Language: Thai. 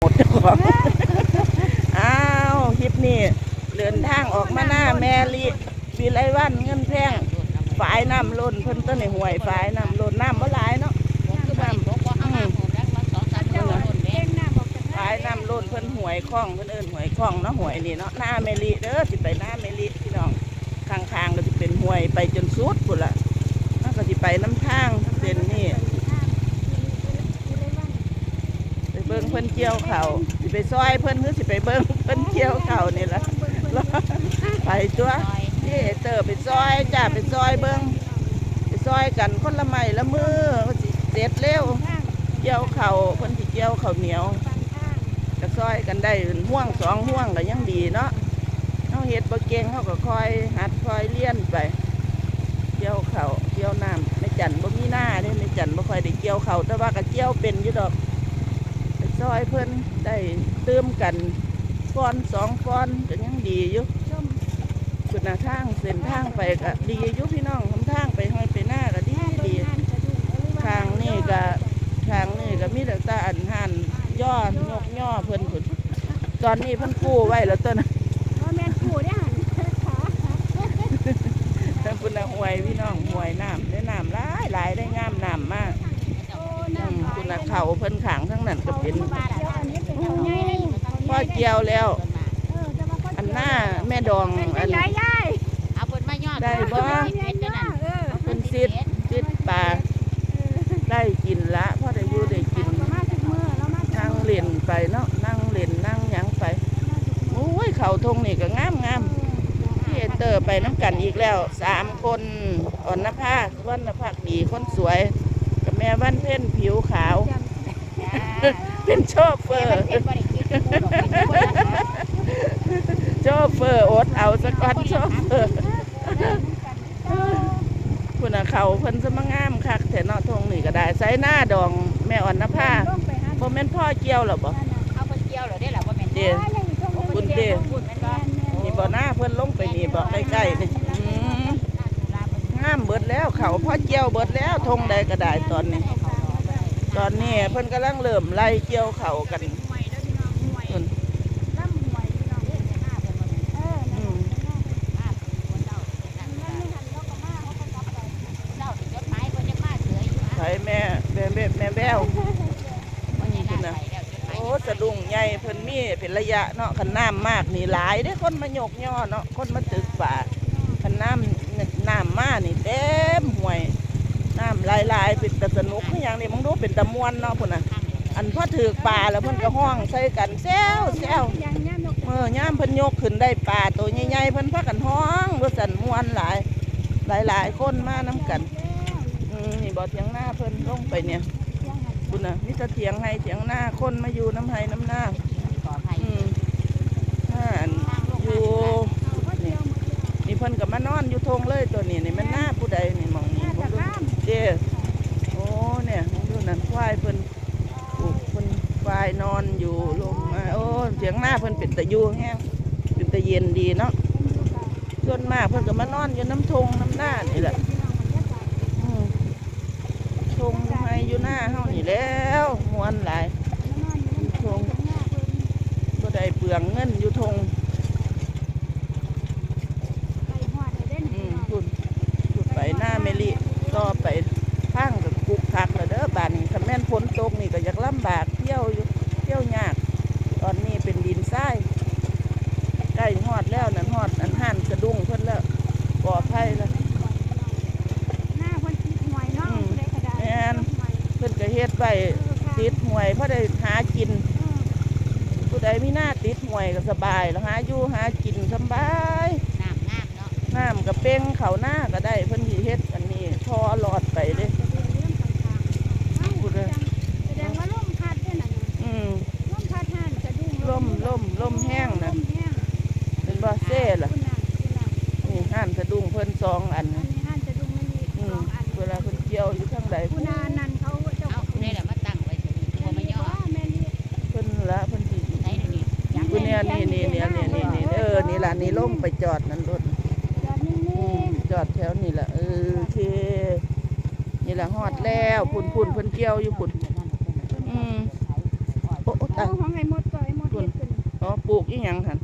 หมดเจ้าของอ้าวคลิปนี้เดินทางออกมาหน้าแมรี่วิไลวันเงินแพงฝายน้ำล้นเพิ่นต้นในห่วยฝายน้ำล้นน้ำบ่หลายเนาะฝายน้ำล้นเพิ่นห่วยคล้องเพิ่นเอิ้นห่วยคล้องเนาะห่วยนี่เนาะหน้าแมรี่เด้อสิไปหน้าแมรี่พี่น้องข้างๆก็สิเป็นห่วยไปจนสุดพุ่นล่ะมันก็สิไปน้ำทางเส้นนี่ไป เบิ่งเพิ่นเกี่ยวเขาสิไปซอยเพิ่นหรือสิไปเบิ่งเพิ่นเกี่ยวเขานี่ล่ะไปตัวนี่เตอไปซอยจ้าไปซอยเบิ้งไปซอยกันคนละไม้ละมือสิเสร็จเร็วเกี่ยวเข่าวคนที่เกี่ยวเขาเหนียวก็ซอยกันได้ห่วงสองห่วงก็ยังดีเนาะเขาเฮ็ดบ่เก่งเขาก็คอยหัดคอยเลี้ยนไปเกี่ยวเข่าเกี่ยวน้ำไม่จันบ่มีหน้าเด้ไม่จันบ่ค่อยได้เกี่ยวเข่าแต่ว่าก็เกี่ยวเป็นอยู่ดอก ซอยเพิ่นได้เติมกันก้อนสองก้อนก็ยังดีอยู่คุณนะทางเส้นทางไปก็ดีอยุพี่น้องทำทางไปห้อยไปหน้าก็ดีดีทางนี่ก็ทางนี่ก็มีแต่ตาอันหันย่อยกย่อเพิ่นคุณตอนนี้เพิ่นกู้ไว้แล้วต้นนะคุณนะห่วยพี่น้องห่วยน้ำได้น้ำหลายหลายได้งามน้ำมากอืมคุณนะเขาเพิ่นขาง เป็นพ่อเกี่ยวแล้ว อันหน้าแม่ดองอันได้บ่เป็นซิดซิดปลาได้กินละพ่อได้อยู่ได้กินนั่งเล่นไปเนาะนั่งเล่นนั่งหยังไปโอ้ยเขาทงนี่ก็งามงามพี่เอเตอร์ไปน้ำกันอีกแล้วสามคนอ่อนนภาวันนภาดีคนสวยกับแม่วันเพ่นผิวขาว เป็นโชเฟอร์โชเฟอร์อดเอาสะก่อนโชเฟอร์คุณน่ะเขาเพิ่นสมางามคักแต่เนาะทงนี่ก็ได้ใส่หน้าดองแม่อ่อนนภาบ่แม่นพ่อเกี่ยวหรอบ่นี่บ่หน้าเพิ่นลงไปนี่บ่ใกล้ๆนี่อืมงามเบิดแล้วเขาพ่อเกี่ยวเบิดแล้วทงใดก็ได้ตอนนี้ ตอนนี้เพิ่นกำลังเริ่มไล่เกี่ยวเขากันอืมอืมไผแม่แม่แม่แม่แบ้วโอ้สะดุ้งใหญ่เพิ่นมีเป็นระยะเนาะคันน้ำมากนี่หลายเด้คนมาโยกย่อเนาะคนมาตึกป่าคันน้ำน้ำมานี่เต็มห่วย น้ำลายๆเป็นตะสนุกคือหยังนี่มึงดูเป็นตะมวนเนาะพุ่นน่ะ อันพ่อถือป่าแล้วเพิ่นก็ห้องใส่กันแซวแซวเมื่อย่ามเพิ่นยกขึ้นได้ป่าตัวใหญ่ๆเพิ่นพากันห้องว่าสันมวนหลายหลายๆคนมาน้กันนี่บ่เถียงหน้าเพิ่นลงไปเนี่ยคุณน่ะมีแต่เถียงให้เถียงหน้าคนมาอยู่น้ำไห้น้ำหน้าอืมอ่าอันอยู่นี่มีเพิ่นก็มานอนอยู่ทงเลยตัวนี้นี่มันหน้าผู้ใดนี่มองนี่ เจ้โอ้เนี่ยดูนั่นควายเพิ่นปลูกเพิ่นควายนอนอยู่ลมมาโอ้เสียงหน้าเพิ่นเป็นตะยูแห้งเป็นตะเย็นดีเนาะส่วนมากเพิ่นก็มานอนอยู่น้ำทงน้ำหน้านี่แหละทงให้อยู่หน้าเฮานี่แล้วมวนหลายทงบ่ได้เปลืองเงินอยู่ทงอืมคุณคุณไปหน้าเม ลิก็ไปทางกับกุกคักแล้วเด้อบ้านนี้คันแม่นฝนตกนี่ก็อยากลำบากเที่ยวอยู่เที่ยวยาก ตอนนี้เป็นดินทรายใกล้ฮอดแล้วนั่นฮอดอันห่านกระดุงเพิ่นแล้วปลอดภัยแล้วเพิ่นก็เฮ็ดไว้ติดหวยเพราะได้หากิน ผู้ใดมีหน้าติดหวยก็สบายแล้วหาอยู่หากินสำบายน้ำกับเป้งเขาหน้าก็ได้เพิ่นสิเฮ็ดอันนี้ ทอหลอดไปเด้อืมล่มล่มล่มแห้งนะเป็นบ่เซ่ล่ะนี่ห่านสะดุ้งเพิ่นสองอันอืมเวลาเพิ่นเกี่ยวอยู่ทางใดคุณอานันเขาเจ้าเพิ่นละเพิ่นสิกูเนี่ยนี่นี่เนี่ยนี่นี่นี่เออนี่ล่ะนี่ลงไปจอดนั่นรถจอดนิ่อืมงจอดแถวนี่แหละเออโอเคนี่ แหละหอดแล้วพุ่นพุ่นเพิ่นเกี่ยวอยู่พุ่นอืมโอ้ตายของไอ้มดก็ไอ้มดพุ่นอ๋อปลูกยี่หยังหัน